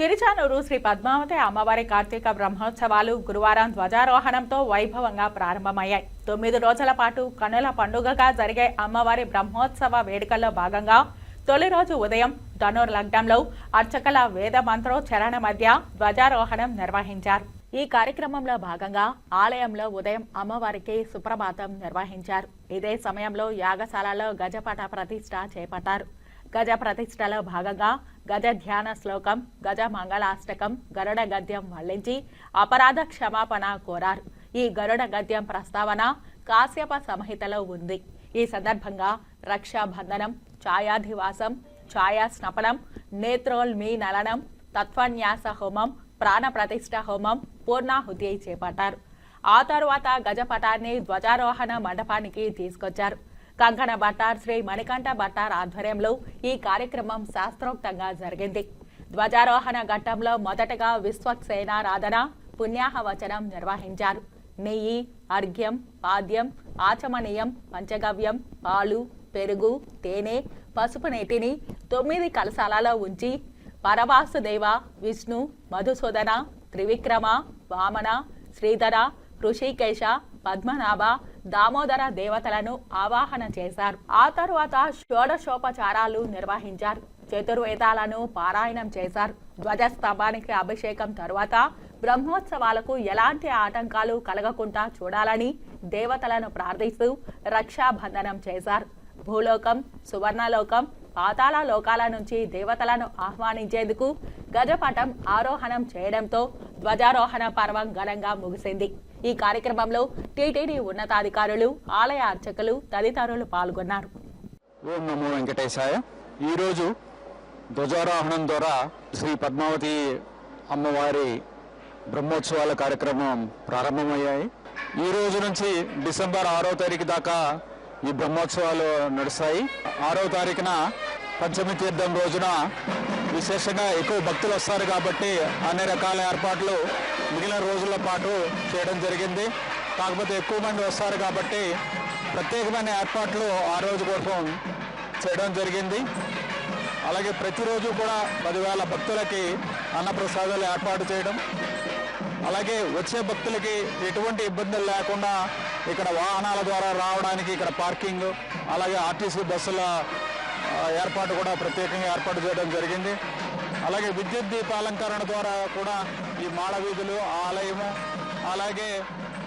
తిరుచానూరు శ్రీ పద్మావతి అమ్మవారి కార్తీక బ్రహ్మోత్సవాలు గురువారం ధ్వజారోహణంతో వైభవంగా ప్రారంభమయ్యాయి. తొమ్మిది రోజుల పాటు కనుల పండుగగా జరిగే అమ్మవారి బ్రహ్మోత్సవ వేడుకల్లో భాగంగా తొలి రోజు ఉదయం ధనుర్ లగ్నంలో అర్చకల వేద మంత్రోచ్చరణ మధ్య ధ్వజారోహణం నిర్వహించారు. ఈ కార్యక్రమంలో భాగంగా ఆలయంలో ఉదయం అమ్మవారికి సుప్రభాతం నిర్వహించారు. ఇదే సమయంలో యాగశాలలో గజపట ప్రతిష్ట చేపట్టారు. గజ ప్రతిష్టలో భాగంగా గజ ధ్యాన శ్లోకం గజ మంగళాష్టకం గరుడ గద్యం మళ్ళించి అపరాధ క్షమాపణ కోరారు. ఈ గరుడ గద్యం ప్రస్తావన కాశ్యప సంహితలో ఉంది. ఈ సందర్భంగా రక్షాబంధనం ఛాయాధివాసం ఛాయా స్నపనం నేత్రోల్మీ నలనం తత్వన్యాస హోమం ప్రాణప్రతిష్ఠ హోమం పూర్ణాహుతి చేపట్టారు. ఆ తరువాత గజపటాన్ని ధ్వజారోహణ మండపానికి తీసుకొచ్చారు. కంకణ భట్టార్ శ్రీ మణికంఠ భట్టార్ ఆధ్వర్యంలో ఈ కార్యక్రమం శాస్త్రోక్తంగా జరిగింది. ధ్వజారోహణ ఘట్టంలో మొదటగా విశ్వక్సేనారాధన పుణ్యాహవచనం నిర్వహించారు. నెయ్యి అర్ఘ్యం పాద్యం ఆచమనీయం పంచగవ్యం పాలు పెరుగు తేనె పసుపు నీటిని తొమ్మిది కలశాలలో ఉంచి పరవాసుదేవ విష్ణు మధుసూదన త్రివిక్రమ వామన శ్రీధర ఋషికేశ పద్మనాభ దామోదర దేవతలను ఆవాహన చేశారు. ఆ తరువాత షోడశోపచారాలు నిర్వహించారు. చతుర్వేదాలను పారాయణం చేశారు. ధ్వజస్తంభానికి అభిషేకం తరువాత బ్రహ్మోత్సవాలకు ఎలాంటి ఆటంకాలు కలగకుండా చూడాలని దేవతలను ప్రార్థిస్తూ రక్షాబంధనం చేశారు. భూలోకం సువర్ణలోకం పాతాళ లోకాల నుంచి దేవతలను ఆహ్వానించేందుకు గజపటం ఆరోహణం చేయడంతో ధ్వజారోహణ పర్వం ఘనంగా ముగిసింది. ఈ కార్యక్రమంలో టీటీడీ ఉన్నతాధికారులు ఆలయ అర్చకులు తదితరులు పాల్గొన్నారు. ఓం నమో వెంకటేశాయ. ఈరోజు ధ్వజారోహణం ద్వారా శ్రీ పద్మావతి అమ్మవారి బ్రహ్మోత్సవాల కార్యక్రమం ప్రారంభమయ్యాయి. ఈ రోజు నుంచి డిసెంబర్ ఆరో తారీఖు దాకా ఈ బ్రహ్మోత్సవాలు నడుస్తాయి. ఆరో తారీఖున పంచమి తీర్థం రోజున విశేషంగా ఎక్కువ భక్తులు వస్తారు కాబట్టి అన్ని రకాల ఏర్పాట్లు మిగిలిన రోజుల పాటు చేయడం జరిగింది. కాకపోతే ఎక్కువ మంది వస్తారు కాబట్టి ప్రత్యేకమైన ఏర్పాట్లు ఆ రోజు కోసం చేయడం జరిగింది. అలాగే ప్రతిరోజు కూడా పదివేల భక్తులకి అన్నప్రసాదాలు ఏర్పాటు చేయడం. అలాగే వచ్చే భక్తులకి ఎటువంటి ఇబ్బందులు లేకుండా ఇక్కడ వాహనాల ద్వారా రావడానికి ఇక్కడ పార్కింగ్ అలాగే ఆర్టీసీ బస్సుల ఏర్పాటు కూడా ప్రత్యేకంగా ఏర్పాటు చేయడం జరిగింది. అలాగే విద్యుత్ దీపాలంకరణ ద్వారా కూడా ఈ మాడ వీధులు ఆలయము అలాగే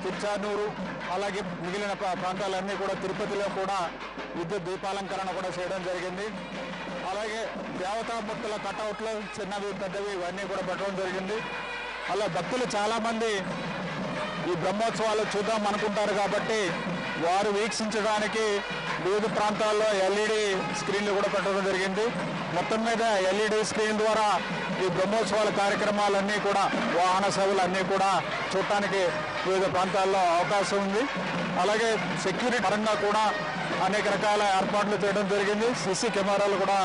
తిచ్చానూరు అలాగే మిగిలిన ప్రాంతాలన్నీ కూడా తిరుపతిలో కూడా విద్యుత్ దీపాలంకరణ కూడా చేయడం జరిగింది. అలాగే దేవతామూర్తుల కటౌట్లు చిన్నవి పెద్దవి ఇవన్నీ కూడా పెట్టడం జరిగింది. అలా భక్తులు చాలామంది ఈ బ్రహ్మోత్సవాలు చూద్దాం అనుకుంటారు కాబట్టి వారు వీక్షించడానికి వివిధ ప్రాంతాల్లో ఎల్ఈడి స్క్రీన్లు కూడా పెట్టడం జరిగింది. మొత్తం మీద ఎల్ఈడి స్క్రీన్ ద్వారా ఈ బ్రహ్మోత్సవాల కార్యక్రమాలన్నీ కూడా వాహన సేవలు అన్నీ కూడా చూడటానికి వివిధ ప్రాంతాల్లో అవకాశం ఉంది. అలాగే సెక్యూరిటీ పరంగా కూడా అనేక రకాల ఏర్పాట్లు చేయడం జరిగింది. సీసీ కెమెరాలు కూడా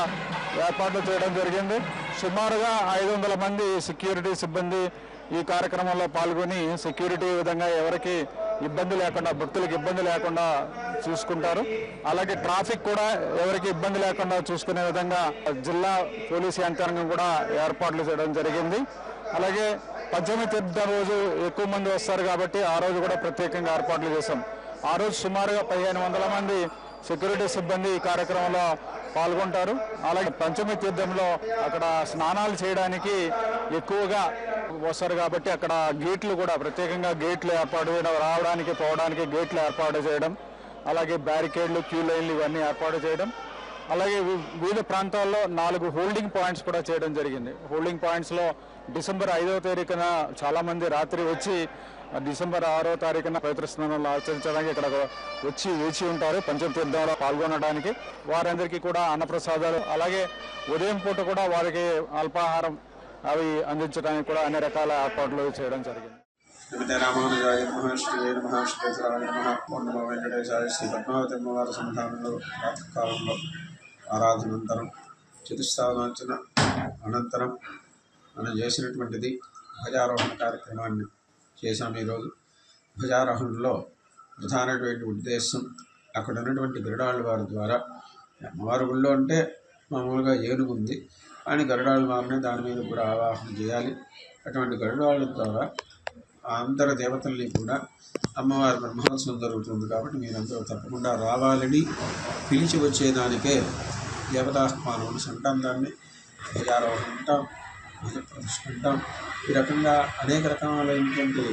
ఏర్పాట్లు చేయడం జరిగింది. సుమారుగా ఐదు వందల మంది సెక్యూరిటీ సిబ్బంది ఈ కార్యక్రమంలో పాల్గొని సెక్యూరిటీ విధంగా ఎవరికి ఇబ్బంది లేకుండా భక్తులకు ఇబ్బంది లేకుండా చూసుకుంటారు. అలాగే ట్రాఫిక్ కూడా ఎవరికి ఇబ్బంది లేకుండా చూసుకునే విధంగా జిల్లా పోలీసు యంత్రాంగం కూడా ఏర్పాట్లు చేయడం జరిగింది. అలాగే పంచమి తీర్థ రోజు ఎక్కువ మంది వస్తారు కాబట్టి ఆ రోజు కూడా ప్రత్యేకంగా ఏర్పాట్లు చేశాం. ఆ రోజు సుమారుగా పదిహేను వందల మంది సెక్యూరిటీ సిబ్బంది ఈ కార్యక్రమంలో పాల్గొంటారు. అలాగే పంచమి తీర్థంలో అక్కడ స్నానాలు చేయడానికి ఎక్కువగా వస్తారు కాబట్టి అక్కడ గేట్లు కూడా ప్రత్యేకంగా గేట్లు ఏర్పాటు చేయడం రావడానికి పోవడానికి గేట్లు ఏర్పాటు చేయడం అలాగే బ్యారికేడ్లు క్యూ లైన్లు ఇవన్నీ ఏర్పాటు చేయడం అలాగే వి- వివిధ ప్రాంతాల్లో నాలుగు హోల్డింగ్ పాయింట్స్ కూడా చేయడం జరిగింది. హోల్డింగ్ పాయింట్స్లో డిసెంబర్ ఐదవ తారీఖున చాలామంది రాత్రి వచ్చి డిసెంబర్ ఆరో తారీఖున పవిత్ర స్నానాలు ఆచరించడానికి ఇక్కడ వచ్చి వేచి ఉంటారు పంచతీర్థంలో పాల్గొనడానికి. వారందరికీ కూడా అన్నప్రసాదాలు అలాగే ఉదయం పూట కూడా వారికి అల్పాహారం అవి అందించడానికి కూడా అన్ని రకాల ఏర్పాట్లు చేయడం జరిగింది. శ్రీమతి రామానుజాయ నమ శ్రీ నమ శ్రీధరాయ వెంకటేశాయ శ్రీ పద్మావతి అమ్మవారి సంధానంలో ప్రాతకాలంలో ఆరాధనంతరం చతుస్థానార్చన అనంతరం మనం చేసినటువంటిది ధ్వజారోహణ కార్యక్రమాన్ని చేశాం ఈరోజు. ధ్వజారోహణలో ప్రధానటువంటి ఉద్దేశం అక్కడ ఉన్నటువంటి గరుడాళ్ళ వారి ద్వారా అమ్మవారి గుళ్ళో అంటే మామూలుగా ఏనుగు ఉంది. అని గరుడాళ్ళ వారిని దాని మీద కూడా ఆవాహన చేయాలి. అటువంటి గరుడాళ్ళ ద్వారా అందరి దేవతల్ని కూడా అమ్మవారి బ్రహ్మోత్సవం జరుగుతుంది కాబట్టి మీరందరూ తప్పకుండా రావాలని పిలిచి వచ్చేదానికే దేవతాహ్వానం అంటాం దాన్ని. ధ్వజారోహణ అంటాం ప్రదర్శన అంటాం ఈ రకంగా అనేక రకాలైనటువంటి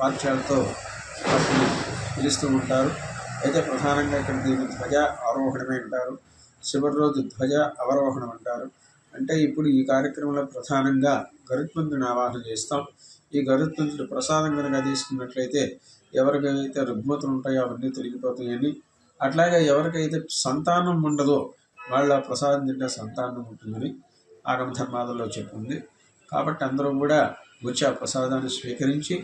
వాక్యాలతో వాటిని పిలుస్తూ ఉంటారు. అయితే ప్రధానంగా ఇక్కడ దీన్ని ధ్వజ ఆరోహణమే అంటారు. చివరి రోజు ధ్వజ అవరోహణం అంటారు. అంటే ఇప్పుడు ఈ కార్యక్రమంలో ప్రధానంగా గరుత్మంతుని ఆవాహన చేస్తాం. ఈ గరుత్మంతుడు ప్రసాదం కనుక తీసుకున్నట్లయితే ఎవరికైతే రుగ్మతులు ఉంటాయో అవన్నీ తొలగిపోతాయని అట్లాగే ఎవరికైతే సంతానం ఉండదో వాళ్ళ ప్రసాదం తింటే సంతానం ఉంటుందని ఆగమధర్మాలలో చెప్పింది. కాబట్టి అందరూ కూడా వచ్చి ఆ ప్రసాదాన్ని స్వీకరించి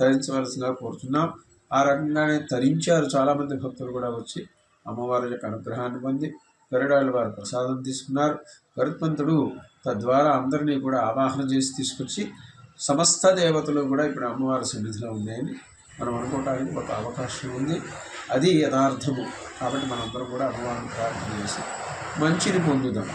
తరించవలసిందిగా కోరుతున్నాం. ఆ రకంగానే తరించారు చాలామంది భక్తులు కూడా వచ్చి అమ్మవారి యొక్క అనుగ్రహాన్ని పొంది గరుడాళ్ళు వారు ప్రసాదం తీసుకున్నారు. గరుత్మంతుడు తద్వారా అందరినీ కూడా ఆవాహన చేసి తీసుకొచ్చి సమస్త దేవతలు కూడా ఇప్పుడు అమ్మవారి సన్నిధిలో ఉన్నాయని మనం అనుకోవటానికి ఒక అవకాశం ఉంది. అది యథార్థము. కాబట్టి మనందరం కూడా అమ్మవారిని ప్రార్థన చేసి మంచిని పొందుదాం.